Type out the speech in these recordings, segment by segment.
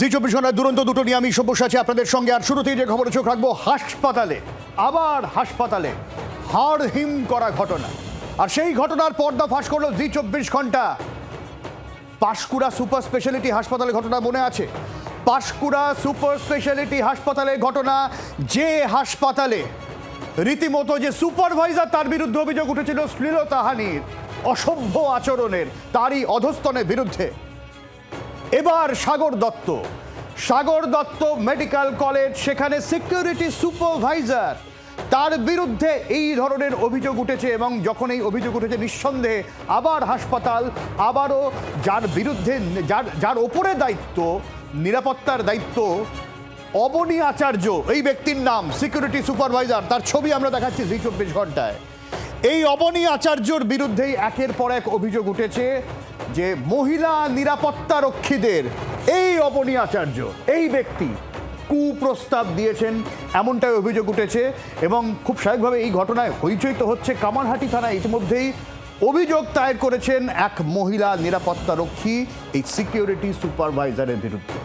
জি চব্বিশ ঘণ্টার দুরন্ত দুটো নিয়ে আমি সব্যস আপনাদের সঙ্গে আর শুরুতেই যে খবরে চোখ রাখব, হাসপাতালে, আবার হাসপাতালে হাড় হিম করা ঘটনা। আর সেই ঘটনার পর্দা ফাঁস করল জি চব্বিশ ঘণ্টা। পাশকুড়া সুপার স্পেশালিটি হাসপাতালে ঘটনা মনে আছে? পাশকুড়া সুপার স্পেশালিটি হাসপাতালে ঘটনা, যে হাসপাতালে রীতিমতো যে সুপারভাইজার তার বিরুদ্ধে অভিযোগ উঠেছিল, শ্লীলতাহানির, অসভ্য আচরণের, তারই অধস্তনের বিরুদ্ধে। এবার সাগর দত্ত। সাগর দত্ত মেডিকেল কলেজ, সেখানে সিকিউরিটি সুপারভাইজার তার বিরুদ্ধে এই ধরনের অভিযোগ উঠেছে এবং যখন এই অভিযোগ উঠেছে নিঃসন্দেহে আবার হাসপাতাল, আবারও যার বিরুদ্ধে, যার যার ওপরে দায়িত্ব, নিরাপত্তার দায়িত্ব, অবনী আচার্য, এই ব্যক্তির নাম সিকিউরিটি সুপারভাইজার তার ছবি আমরা দেখাচ্ছি জি চব্বিশ ঘন্টায়। এই অবনী আচার্যর বিরুদ্ধেই একের পর এক অভিযোগ উঠেছে। যে মহিলা নিরাপত্তা রক্ষীদের, এই অবনী আচার্য, এই ব্যক্তি কুপ্রস্তাব দিয়েছেন, এমনটাই অভিযোগ উঠেছে এবং খুব স্বাভাবিকভাবে এই ঘটনায় হইচই তো হচ্ছে কামারহাটি থানায়। ইতিমধ্যেই অভিযোগ দায়ের করেছেন এক মহিলা নিরাপত্তা রক্ষী, এই সিকিউরিটি সুপারভাইজারের বিরুদ্ধে।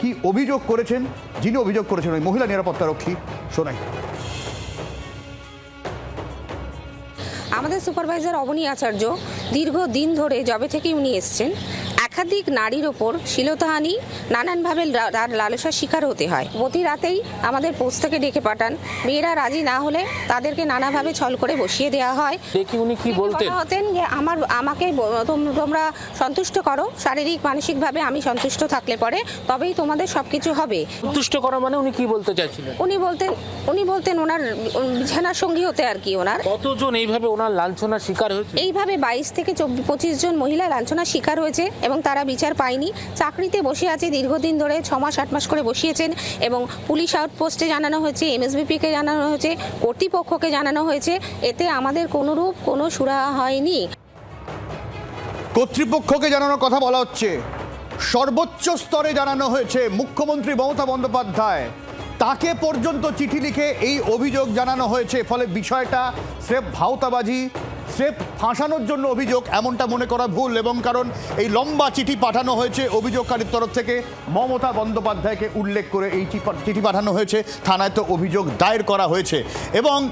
কি অভিযোগ করেছেন? যিনি অভিযোগ করেছেন, ওই মহিলা নিরাপত্তা রক্ষী, শোনাই। আমাদের সুপারভাইজার অবনী আচার্য দীর্ঘ দিন ধরে জবে থেকে উনি এসছেন। একাধিক নারীর ওপর শিলতাহানি নানানভাবে লালসার শিকার হতে হয়। প্রতি রাতেই আমাদের পোস্ট থেকে ডেকে পাঠান মেয়েরা রাজি না হলে তাদেরকে নানাভাবে ছল করে বসিয়ে দেওয়া হয়। দেখি উনি কি বলতেন? হতেন যে আমার আমাকে তোমরা সন্তুষ্ট করো শারীরিক মানসিকভাবে আমি সন্তুষ্ট থাকলে পরে তবেই তোমাদের সব কিছু হবে। সন্তুষ্ট করা মানে উনি কি বলতে চাইছিলেন? উনি বলতেন উনি বলতেন ওনার বিছানার সঙ্গী হতে আর কি ওনার। কতজন এইভাবে ওনার লাঞ্ছনার শিকার হয়েছে? এইভাবে বাইশ থেকে চব্বিশ পঁচিশ জন মহিলা লাঞ্ছনার শিকার হয়েছে এবং তারা বিচার পায়নি। চাকরিতে বসে আছে দীর্ঘদিন ধরে, ছ মাস, আট মাস করে বসিয়েছেন এবং পুলিশ আউটপোস্টে জানানো হয়েছে, এমএসবিপিকে জানানো হয়েছে, কর্তৃপক্ষকে জানানো হয়েছে। এতে আমাদের কোনোরূপ কোনো সুরাহা হয়নি। কর্তৃপক্ষকে জানানোর কথা বলা হচ্ছে। সর্বোচ্চ স্তরে জানানো হয়েছে মুখ্যমন্ত্রী মমতা বন্দ্যোপাধ্যায়। তাকে পর্যন্ত চিঠি লিখে এই অভিযোগ জানানো হয়েছে। ফলে বিষয়টা স্রেফ ভাওতাবাজি স্রেফ ফাঁসানোর জন্য অভিযোগ, এমনটা মনে করা ভুল এবং কারণ এই লম্বা চিঠি পাঠানো হয়েছে অভিযোগকারীর তরফ থেকে। মমতা বন্দ্যোপাধ্যায়কে উল্লেখ করে এই চিঠি- পাঠানো হয়েছে। থানায় তো অভিযোগ দায়ের করা হয়েছে। এবং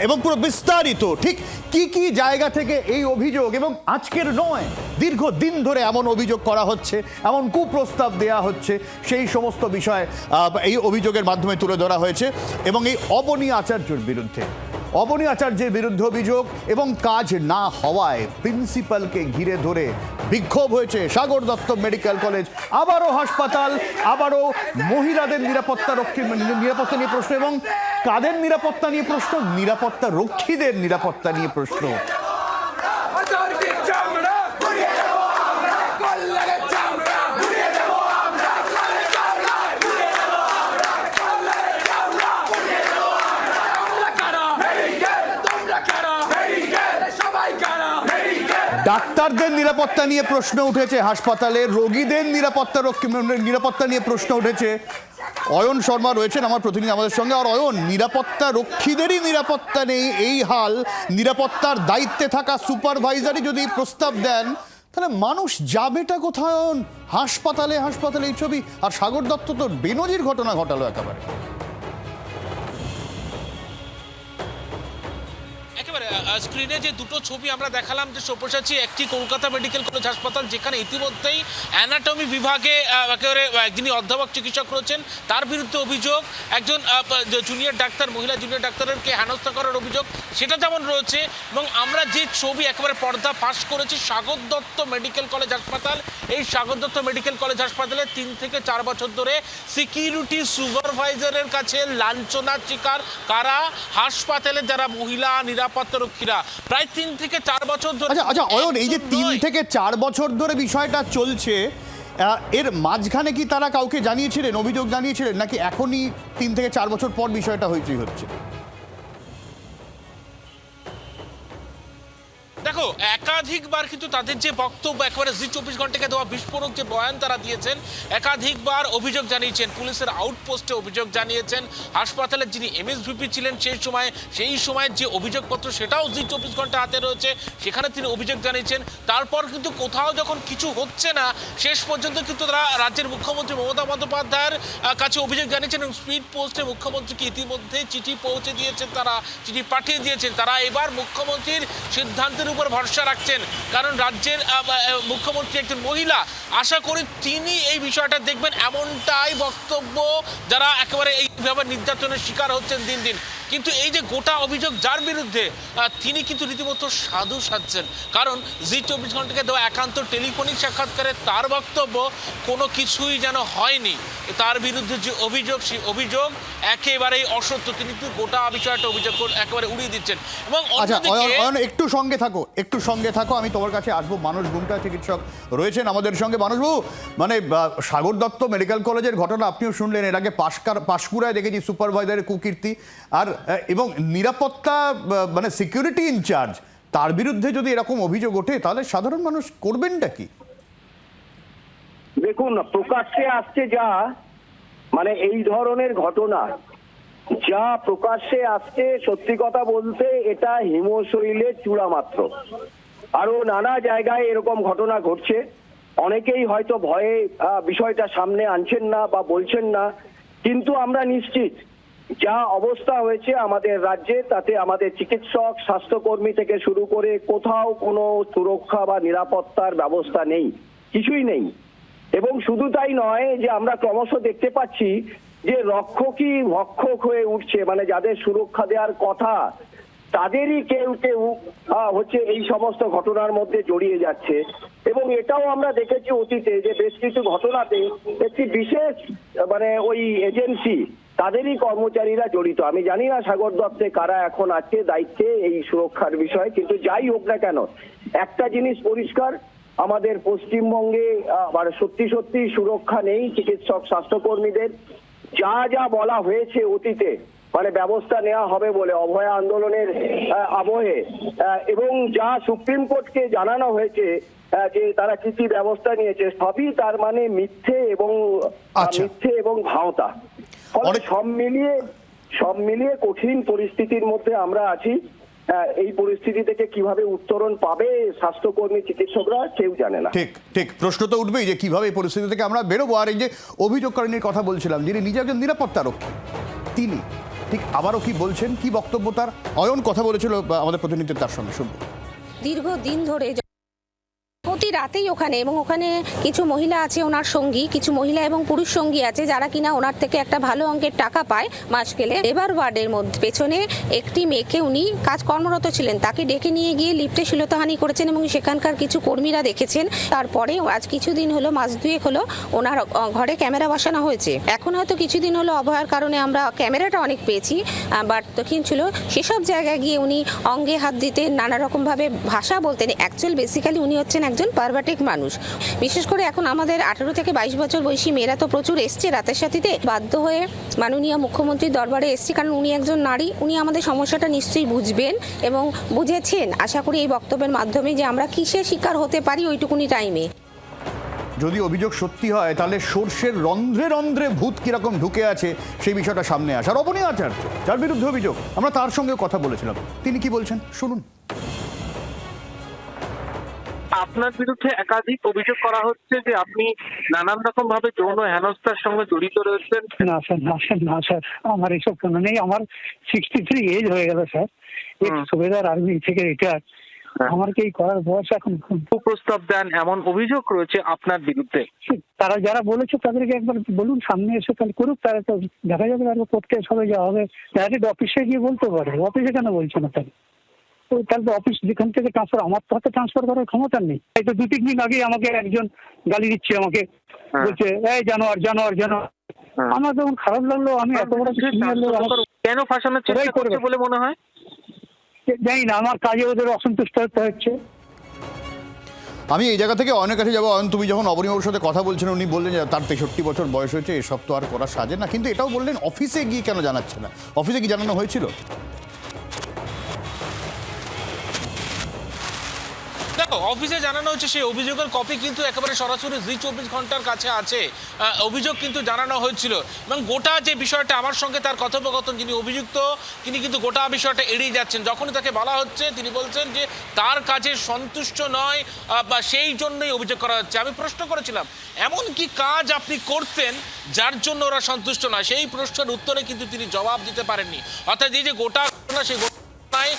এবং পুরো বিস্তারিত, ঠিক কি কি জায়গা থেকে এই অভিযোগ এবং আজকের নয় দীর্ঘ দিন ধরে এমন অভিযোগ করা হচ্ছে, এমন কুপ্রস্তাব দেয়া হচ্ছে, সেই সমস্ত বিষয় এই অভিযোগের মাধ্যমে তুলে ধরা হয়েছে এবং এই অবনী আচার্যর বিরুদ্ধে। অবনী আচার্যের বিরুদ্ধে অভিযোগ এবং কাজ না হওয়ায় প্রিন্সিপালকে ঘিরে ধরে বিক্ষোভ হয়েছে সাগর দত্ত মেডিকেল কলেজ। আবারও হাসপাতাল, আবারও মহিলাদের নিরাপত্তা রক্ষী নিরাপত্তা নিয়ে প্রশ্ন এবং কাদের নিরাপত্তা নিয়ে প্রশ্ন? নিরাপত্তা রক্ষীদের নিরাপত্তা নিয়ে প্রশ্ন অথরিটি চামড়া ঘুরিয়ে দেবো আমরা কল্যাণের চামড়া ঘুরিয়ে দেবো আমরা কল্যাণের চামড়া ঘুরিয়ে দেবো আমরা কল্যাণের চামড়া ঘুরিয়ে দেবো আমরা আমরা কারা মেডিকেল তোমরা কারা মেডিকেল সবাই কারা মেডিকেল ডাক্তারদের নিরাপত্তা নিয়ে প্রশ্ন উঠেছে, হাসপাতালে রোগীদের নিরাপত্তা রক্ষী নিরাপত্তা নিয়ে প্রশ্ন উঠেছে। অয়ন শর্মা রয়েছেন আমার প্রতিনিধি আমাদের সঙ্গে। আর অয়ন, নিরাপত্তা রক্ষীদেরই নিরাপত্তা নেই এই হাল। নিরাপত্তার দায়িত্বে থাকা সুপারভাইজারই যদি প্রস্তাব দেন, তাহলে মানুষ যাবেটা কোথায়? হাসপাতালে হাসপাতালে এই ছবি। আর সাগর দত্ত তো বেনজির ঘটনা ঘটালো একেবারে। স্ক্রিনে যে দুটো ছবি আমরা দেখালাম যে সব্যসাচী, একটি কলকাতা মেডিকেল কলেজ হাসপাতাল যেখানে ইতিমধ্যেই অ্যানাটমি বিভাগে একেবারে যিনি অধ্যাপক চিকিৎসক রয়েছেন, তার বিরুদ্ধে অভিযোগ, একজন জুনিয়র ডাক্তার, মহিলা জুনিয়র ডাক্তারকে হেনস্থা করার অভিযোগ, সেটা যেমন রয়েছে, এবং আমরা যে ছবি একেবারে পর্দা ফাঁস করেছি সাগর দত্ত মেডিকেল কলেজ হাসপাতাল, এই সাগর দত্ত মেডিকেল কলেজ হাসপাতালে তিন থেকে চার বছর ধরে সিকিউরিটি সুপারভাইজারের কাছে লাঞ্ছনার শিকার, কারা? হাসপাতালে যারা মহিলা, নিরাপত্তা রক্ষীরা প্রায় তিন থেকে চার বছর ধরে আচ্ছা আচ্ছা অয়ন এই যে তিন থেকে চার বছর ধরে বিষয়টা চলছে এর মাঝখানে কি তারা কাউকে জানিয়েছিলেন অভিযোগ জানিয়েছিলেন নাকি এখনই তিন থেকে চার বছর পর বিষয়টা হয়েছে হচ্ছে? দেখো, একাধিকবার কিন্তু তাদের যে বক্তব্য, একেবারে জি চব্বিশ ঘন্টাকে দেওয়া বিস্ফোরক যে বয়ান তারা দিয়েছেন, একাধিকবার অভিযোগ জানিয়েছেন, পুলিশের আউটপোস্টে অভিযোগ জানিয়েছেন হাসপাতালের যিনি এমএসভিপি ছিলেন সেই সময় সেই সময় যে অভিযোগপত্র সেটাও জি চব্বিশ ঘণ্টা হাতে রয়েছে, সেখানে তিনি অভিযোগ জানিয়েছেন। তারপর কিন্তু কোথাও যখন কিছু হচ্ছে না, শেষ পর্যন্ত কিন্তু তারা রাজ্যের মুখ্যমন্ত্রী মমতা বন্দ্যোপাধ্যায়ের কাছে অভিযোগ জানিয়েছেন এবং স্পিড পোস্টে মুখ্যমন্ত্রীকে ইতিমধ্যে চিঠি পৌঁছে দিয়েছেন তারা, চিঠি পাঠিয়ে দিয়েছেন। তারা এবার মুখ্যমন্ত্রীর সিদ্ধান্তের উপর ভরসা রাখছেন। কারণ রাজ্যের মুখ্যমন্ত্রী একজন মহিলা। আশা করি তিনি এই বিষয়টা দেখবেন। এমনটাই বক্তব্য যারা একেবারে এইভাবে নির্যাতনের শিকার হচ্ছেন দিন দিন। কিন্তু এই যে গোটা অভিযোগ যার বিরুদ্ধে তিনি কিন্তু রীতিমতো সাধু সাজছেন। কারণ জি চব্বিশ ঘন্টাকে দেওয়া একান্ত টেলিফোনিক সাক্ষাৎকারে তার বক্তব্য কোনো কিছুই যেন হয়নি। তার বিরুদ্ধে যে অভিযোগ সেই অভিযোগ একেবারেই অসত্য। তিনি কিন্তু গোটা বিষয়টা অভিযোগ করে একেবারে উড়িয়ে দিচ্ছেন। এবং আচ্ছা একটু সঙ্গে থাকো একটু সঙ্গে থাকো। আমি তোমার কাছে আসব। মানুষ গুমটা চিকিৎসক রয়েছেন আমাদের সঙ্গে। মানুষবাবু মানে সাগর দত্ত মেডিকেল কলেজের ঘটনা আপনিও শুনলেন। এর আগে পাশকার পাশকুড়ায় দেখেছি সুপারভাইজারের কুকীর্তি। আর এবং নিরাপত্তা মানে সিকিউরিটি ইনচার্জ তার বিরুদ্ধে যদি এরকম অভিযোগ ওঠে, তাহলে সাধারণ মানুষ করবেনটা কি? দেখুন, প্রকাশ্যে আসছে যা মানে এই ধরনের ঘটনা, যা প্রকাশ্যে আসছে, সত্যি কথা বলতে এটা হিমশৈলের চূড়া মাত্র। আরও নানা জায়গায় এরকম ঘটনা ঘটছে। অনেকেই হয়তো ভয়ে বিষয়টা সামনে আনছেন না বা বলছেন না। কিন্তু আমরা নিশ্চিত, যা অবস্থা হয়েছে আমাদের রাজ্যে, তাতে আমাদের চিকিৎসক, স্বাস্থ্যকর্মী থেকে শুরু করে কোথাও কোনো সুরক্ষা বা নিরাপত্তার ব্যবস্থা নেই, কিছুই নেই। এবং শুধু তাই নয় যে আমরা ক্রমশ দেখতে পাচ্ছি যে রক্ষকই ভক্ষক হয়ে উঠছে মানে যাদের সুরক্ষা দেওয়ার কথা তাদেরই কেউ কেউ হচ্ছে এই সমস্ত ঘটনার মধ্যে জড়িয়ে যাচ্ছে। এবং এটাও আমরা দেখেছি অতীতে যে বেশ কিছু ঘটনাতে একটি বিশেষ মানে ওই এজেন্সি, তাদেরই কর্মচারীরা জড়িত। আমি জানি না সাগর দত্তে কারা এখন আছে, দায়িত্বে এই সুরক্ষার বিষয়ে, কিন্তু যাই হোক না কেন, একটা জিনিস পরিষ্কার, আমাদের পশ্চিমবঙ্গে মানে সত্যি সত্যি সুরক্ষা নেই, চিকিৎসক, স্বাস্থ্যকর্মীদের। যা যা বলা হয়েছে অতীতে মানে ব্যবস্থা নেওয়া হবে বলে অভয় আন্দোলনের আবহে। এবং যা সুপ্রিম কোর্টকে জানানো হয়েছে যে তারা কি কি ব্যবস্থা নিয়েছে সবই তার মানে মিথ্যে এবং আচ্ছা। মিথ্যে এবং ভাওতা। ফলে সব মিলিয়ে সব মিলিয়ে কঠিন পরিস্থিতির মধ্যে আমরা আছি। এই পরিস্থিতি থেকে কীভাবে উত্তরণ পাবে স্বাস্থ্যকর্মী চিকিৎসকরা কেউ জানে না। ঠিক ঠিক। প্রশ্ন তো উঠবেই যে কীভাবে এই পরিস্থিতি থেকে আমরা বেরোবো। আর এই যে অভিযোগকারিনীর কথা বলছিলাম যিনি নিজে একজন নিরাপত্তা রক্ষী তিনি ঠিক আবারও কি বলছেন? কি বক্তব্য তার? অয়ন কথা বলেছিল আমাদের প্রতিনিধি তার সঙ্গে শুনব। দীর্ঘদিন ধরে প্রতি রাতেই ওখানে এবং ওখানে কিছু মহিলা আছে ওনার সঙ্গী, কিছু মহিলা এবং পুরুষ সঙ্গী আছে যারা কিনা ওনার থেকে একটা ভালো অঙ্কের টাকা পায় মাস গেলে এবার ওয়ার্ডের মধ্যে, পেছনে একটি মেয়েকে উনি কাজ কর্মরত ছিলেন, তাকে ডেকে নিয়ে গিয়ে লিফটে শিলতাহানি করেছেন এবং সেখানকার কিছু কর্মীরা দেখেছেন। তারপরে আজ কিছুদিন হলো, মাস দুয়েক হলো ওনার ঘরে ক্যামেরা বসানো হয়েছে। এখন হয়তো কিছুদিন হলো অভয়ার কারণে আমরা ক্যামেরাটা অনেক পেয়েছি বাট তখন ছিল সেসব জায়গায় গিয়ে উনি অঙ্গে হাত দিতেন, নানা রকমভাবে ভাষা বলতেন। অ্যাকচুয়াল বেসিক্যালি উনি হচ্ছেন একজন পারভাটিক মানুষ। বিশেষ করে এখন আমাদের আঠেরো থেকে বাইশ বছর বয়সী মেয়েরা তো প্রচুর এসছে রাতের সাথীতে বাধ্য হয়ে মাননীয় মুখ্যমন্ত্রীর দরবারে এসছি, কারণ উনি একজন নারী, উনি আমাদের সমস্যাটা নিশ্চয়ই বুঝবেন এবং বুঝেছেন। আশা করি এই বক্তব্যের মাধ্যমে যে আমরা কিসের শিকার হতে পারি ওইটুকুনি টাইমে। যদি অভিযোগ সত্যি হয়, তাহলে সর্ষের রন্ধ্রে রন্ধ্রে ভূত কীরকম ঢুকে আছে সেই বিষয়টা সামনে আসে আর অবনী আচার্য। যার বিরুদ্ধে অভিযোগ, আমরা তার সঙ্গে কথা বলেছিলাম। তিনি কি বলছেন? শুনুন। আপনার বিরুদ্ধে একাধিক অভিযোগ করা হচ্ছে যে আপনি নানান রকম ভাবে যৌন হেনস্থার সঙ্গে জড়িত রয়েছেন। না স্যার না স্যার না স্যার আমার এইসব কোনো নেই। আমার সিক্সটি থ্রি এজ হয়ে গেল স্যার। সুবেদার আর্মি থেকে রিটায়ার হ্যাঁ। আমার কি এই করার বয়স এখন কুপ্রস্তাব দেন এমন অভিযোগ রয়েছে আপনার বিরুদ্ধে। তারা যারা বলেছে তাদেরকে একবার বলুন সামনে এসে তাহলে করুক তারা তো দেখা যাবে আর কোর্টকে সবে যা হবে। ডাইরেক্ট অফিসে গিয়ে বলতে পারে। অফিসে কেন বলছে না তাহলে? তো তাহলে অফিস যেখান থেকে ট্রান্সফার আমার তো হাতে ট্রান্সফার করার ক্ষমতা নেই। এই তো দু তিন দিন আগে আমাকে একজন গালি দিচ্ছে আমাকে। হ্যাঁ। বলছে এই জানোয়ার জানোয়ার জানোয়ার। হ্যাঁ। আমার যখন খারাপ লাগল আমি এত বড় আমার- কেন ফাঁসানোর চেষ্টা করছে বলে মনে হয়? জানি না আমার কাজে ওদের অসন্তুষ্ট হতে হচ্ছে। আমি এই জায়গা থেকে অনেক কাছে যাব। অয়ন তুমি যখন অবনীবাবুর সাথে কথা বলছেন উনি বললেন যে তার তেষট্টি বছর বয়স হয়েছে এসব তো আর করা সাজে না। কিন্তু এটাও বললেন অফিসে গিয়ে কেন জানাচ্ছে না? অফিসে কি জানানো হয়েছিল? অফিসে জানানো হচ্ছে সেই অভিযোগের কপি কিন্তু একেবারে সরাসরি জি চব্বিশ ঘণ্টার কাছে আছে। অভিযোগ কিন্তু জানানো হয়েছিল। এবং গোটা যে বিষয়টা আমার সঙ্গে তার কথোপকথন, যিনি অভিযুক্ত, তিনি কিন্তু গোটা বিষয়টা এড়িয়ে যাচ্ছেন। যখনই তাকে বলা হচ্ছে, তিনি বলছেন যে তার কাজে সন্তুষ্ট নয় বা সেই জন্যই অভিযোগ করা হচ্ছে। আমি প্রশ্ন করেছিলাম, এমন কি কাজ আপনি করতেন যার জন্য ওরা সন্তুষ্ট নয়? সেই প্রশ্নের উত্তরে কিন্তু তিনি জবাব দিতে পারেননি। অর্থাৎ এই যে গোটা ঘটনা, সেই ঘটনায়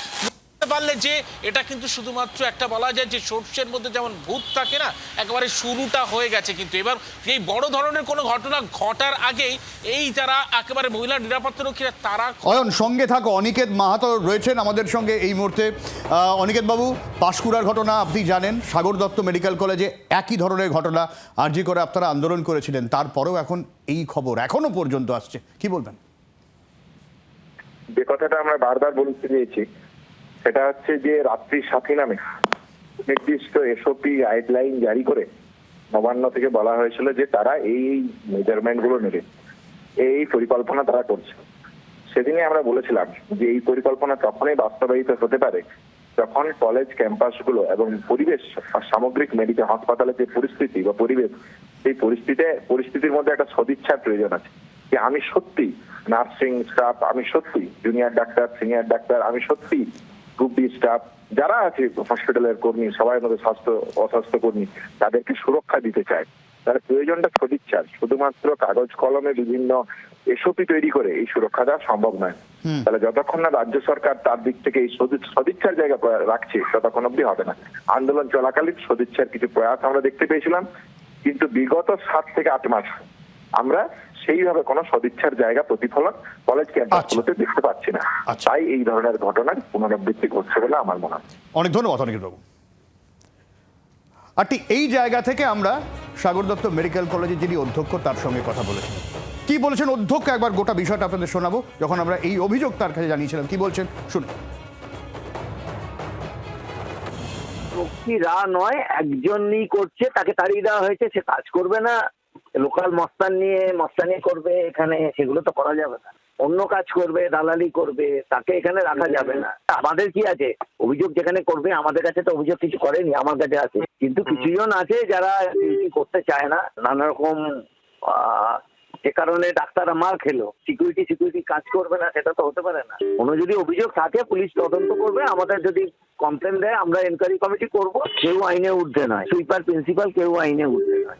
পারলে যে এটা কিন্তু শুধুমাত্র একটা বলা যায় যে সর্ষের মধ্যে যেমন ভূত থাকে না একেবারে শুরুটা হয়ে গেছে কিন্তু। এবার এই বড় ধরনের কোনো ঘটনা ঘটার আগেই এই যারা একেবারে মহিলা নিরাপত্তা রক্ষীরা তারা অয়ন সঙ্গে থাকো। অনিকেত মাহাতো রয়েছেন আমাদের সঙ্গে এই মুহূর্তে। আহ, অনিকেত বাবু পাশকুড়ার ঘটনা আপনি জানেন। সাগর দত্ত মেডিকেল কলেজে একই ধরনের ঘটনা আর্জি করে আপনারা আন্দোলন করেছিলেন। তারপরেও এখন এই খবর এখনও পর্যন্ত আসছে। কি বলবেন? যে কথাটা আমরা বারবার বলতে চেয়েছি সেটা হচ্ছে যে রাত্রি সাথী নামে। নির্দিষ্ট এসওপি গাইডলাইন জারি করে নবান্ন থেকে বলা হয়েছিল যে তারা এই মেজারমেন্টগুলো নেবে। এই পরিকল্পনা তারা করছে। সেদিনই আমরা বলেছিলাম যে এই পরিকল্পনা তখনই বাস্তবায়িত হতে পারে যখন কলেজ ক্যাম্পাসগুলো এবং পরিবেশ সামগ্রিক মেডিকেল হাসপাতালের যে পরিস্থিতি বা পরিবেশ, সেই পরিস্থিতিতে পরিস্থিতির মধ্যে একটা সদিচ্ছার প্রয়োজন আছে যে আমি সত্যি নার্সিং স্টাফ আমি সত্যি জুনিয়র ডাক্তার সিনিয়র ডাক্তার আমি সত্যি গ্রুপ ডি স্টাফ যারা আছে হসপিটালের কর্মী সবাই মধ্যে স্বাস্থ্য অস্বাস্থ্য কর্মী তাদেরকে সুরক্ষা দিতে চায়। তার প্রয়োজনটা সদিচ্ছার শুধুমাত্র কাগজ কলমে বিভিন্ন এসওপি তৈরি করে এই সুরক্ষা দেওয়া সম্ভব নয়। তাহলে যতক্ষণ না রাজ্য সরকার তার দিক থেকে এই সদিচ্ছার জায়গা রাখছে ততক্ষণ অব্দি হবে না। আন্দোলন চলাকালীন সদিচ্ছার কিছু প্রয়াস আমরা দেখতে পেয়েছিলাম। কিন্তু বিগত সাত থেকে আট মাস আমরা সেইভাবে কোনো সদিচ্ছার জায়গা প্রতিফলন কলেজ ক্যাম্পাসগুলোতে দেখতে পাচ্ছি না। আচ্ছা। তাই এই ধরনের ঘটনার পুনরাবৃত্তি ঘটছে বলে আমার মনে হয়। অনেক ধন্যবাদ অনিকেত বাবু। আর ঠিক এই জায়গা থেকে আমরা সাগর দত্ত মেডিকেল কলেজের যিনি অধ্যক্ষ তার সঙ্গে কথা বলেছিলাম কি বলেছেন অধ্যক্ষ? একবার গোটা বিষয়টা আপনাদের শোনাবো। যখন আমরা এই অভিযোগ তার কাছে জানিয়েছিলাম কি বলছেন? শুনুন। রা নয় একজনই করছে তাকে তাড়িয়ে দেওয়া হয়েছে সে কাজ করবে না। লোকাল মস্তান নিয়ে মস্তানি করবে এখানে সেগুলো তো করা যাবে না। অন্য কাজ করবে দালালি করবে তাকে এখানে রাখা যাবে না। আমাদের কি আছে? অভিযোগ যেখানে করবে আমাদের কাছে তো অভিযোগ কিছু করেনি আমার কাছে আছে। কিন্তু কিছুজন আছে যারা ডিউটি করতে চায় না নানা রকম আহ, যে কারণে ডাক্তাররা মার খেলো। সিকিউরিটি সিকিউরিটি কাজ করবে না সেটা তো হতে পারে না। কোনো যদি অভিযোগ থাকে পুলিশ তদন্ত করবে আমাদের যদি কমপ্লেন দেয় আমরা এনকোয়ারি কমিটি করব কেউ আইনে উঠবে নয় সুইপার প্রিন্সিপাল কেউ আইনে উঠবে নয়